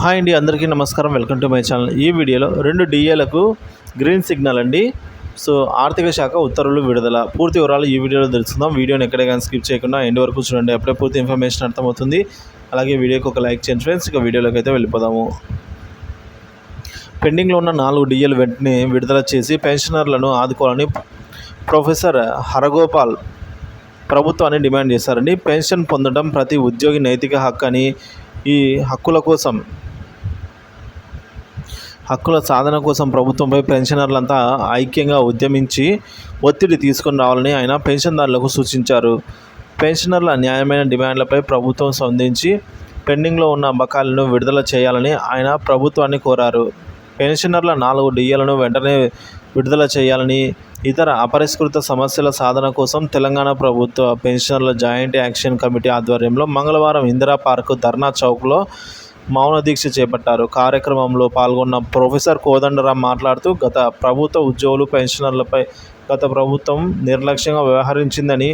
Hi అండి అందరికీ నమస్కారం. Welcome to my channel. ఈ వీడియోలో రెండు డిఏలకు గ్రీన్ సిగ్నల్ అండి. సో ఆర్థిక శాఖ ఉత్తర్వులు విడుదల. పూర్తి వివరాలు ఈ వీడియోలో తెలుసుకుందాం. వీడియోని ఎక్కడే కానీ స్కిప్ చేయకుండా ఎండ్ వరకు చూడండి. అప్పుడే పూర్తి ఇన్ఫర్మేషన్ అర్థమవుతుంది. అలాగే వీడియోకి ఒక లైక్ చేయండి ఫ్రెండ్స్. ఇక వీడియోలోకి అయితే వెళ్ళిపోదాము. పెండింగ్లో ఉన్న నాలుగు డిఏలు వెంటనే విడుదల చేసి పెన్షనర్లను ఆదుకోవాలని ప్రొఫెసర్ హరగోపాల్ ప్రభుత్వాన్ని డిమాండ్ చేశారండి. పెన్షన్ పొందడం ప్రతి ఉద్యోగి నైతిక హక్కు అని ఈ హక్కుల కోసం హక్కుల సాధన కోసం ప్రభుత్వంపై పెన్షనర్లంతా ఐక్యంగా ఉద్యమించి ఒత్తిడి తీసుకొని రావాలని ఆయన పెన్షన్దారులకు సూచించారు. పెన్షనర్ల న్యాయమైన డిమాండ్లపై ప్రభుత్వం స్పందించి పెండింగ్లో ఉన్న బకాయిలను విడుదల చేయాలని ఆయన ప్రభుత్వాన్ని కోరారు. పెన్షనర్ల నాలుగు డిఏలను వెంటనే విడుదల చేయాలని ఇతర అపరిష్కృత సమస్యల సాధన కోసం తెలంగాణ ప్రభుత్వ పెన్షనర్ల జాయింట్ యాక్షన్ కమిటీ ఆధ్వర్యంలో మంగళవారం ఇందిరా పార్క్ ధర్నా చౌక్లో మౌన దీక్ష చేపట్టారు. కార్యక్రమంలో పాల్గొన్న ప్రొఫెసర్ కోదండరాం మాట్లాడుతూ గత ప్రభుత్వ ఉద్యోగులు పెన్షనర్లపై గత ప్రభుత్వం నిర్లక్ష్యంగా వ్యవహరించిందని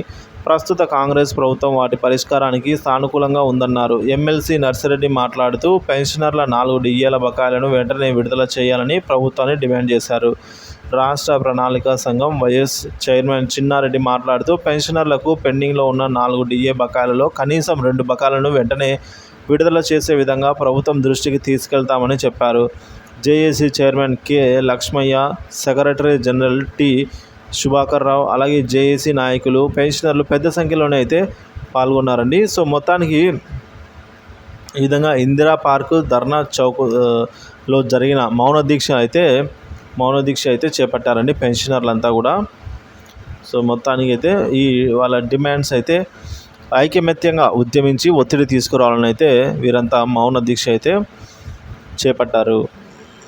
ప్రస్తుత కాంగ్రెస్ ప్రభుత్వం వాటి పరిష్కారానికి సానుకూలంగా ఉందన్నారు. ఎమ్మెల్సీ నర్సిరెడ్డి మాట్లాడుతూ పెన్షనర్ల నాలుగు డిఏల బకాయిలను వెంటనే విడుదల చేయాలని ప్రభుత్వాన్ని డిమాండ్ చేశారు. రాష్ట్ర ప్రణాళిక సంఘం వైఎస్ చైర్మన్ చిన్నారెడ్డి మాట్లాడుతూ పెన్షనర్లకు పెండింగ్లో ఉన్న నాలుగు డిఏ బకాయిలలో కనీసం రెండు బకాయిలను వెంటనే విడుదల చేసే విధంగా ప్రభుత్వం దృష్టికి తీసుకెళ్తామని చెప్పారు. JAC chairman K. Lakshmaiah secretary general T. Subhakar Rao అలాగే జేఏసీ నాయకులు పెన్షనర్లు పెద్ద సంఖ్యలోనే అయితే పాల్గొన్నారండి. సో మొత్తానికి ఈ విధంగా ఇందిరా పార్కు ధర్నా చౌక్లో జరిగిన మౌన దీక్ష అయితే మౌన దీక్ష అయితే చేపట్టారండి పెన్షనర్లంతా కూడా. సో మొత్తానికి అయితే ఈ వాళ్ళ డిమాండ్స్ అయితే ఐకమత్యంగా ఉద్యమించి ఒత్తిడి తీసుకురావాలని అయితే వీరంతా మౌన దీక్ష అయితే చేపట్టారు.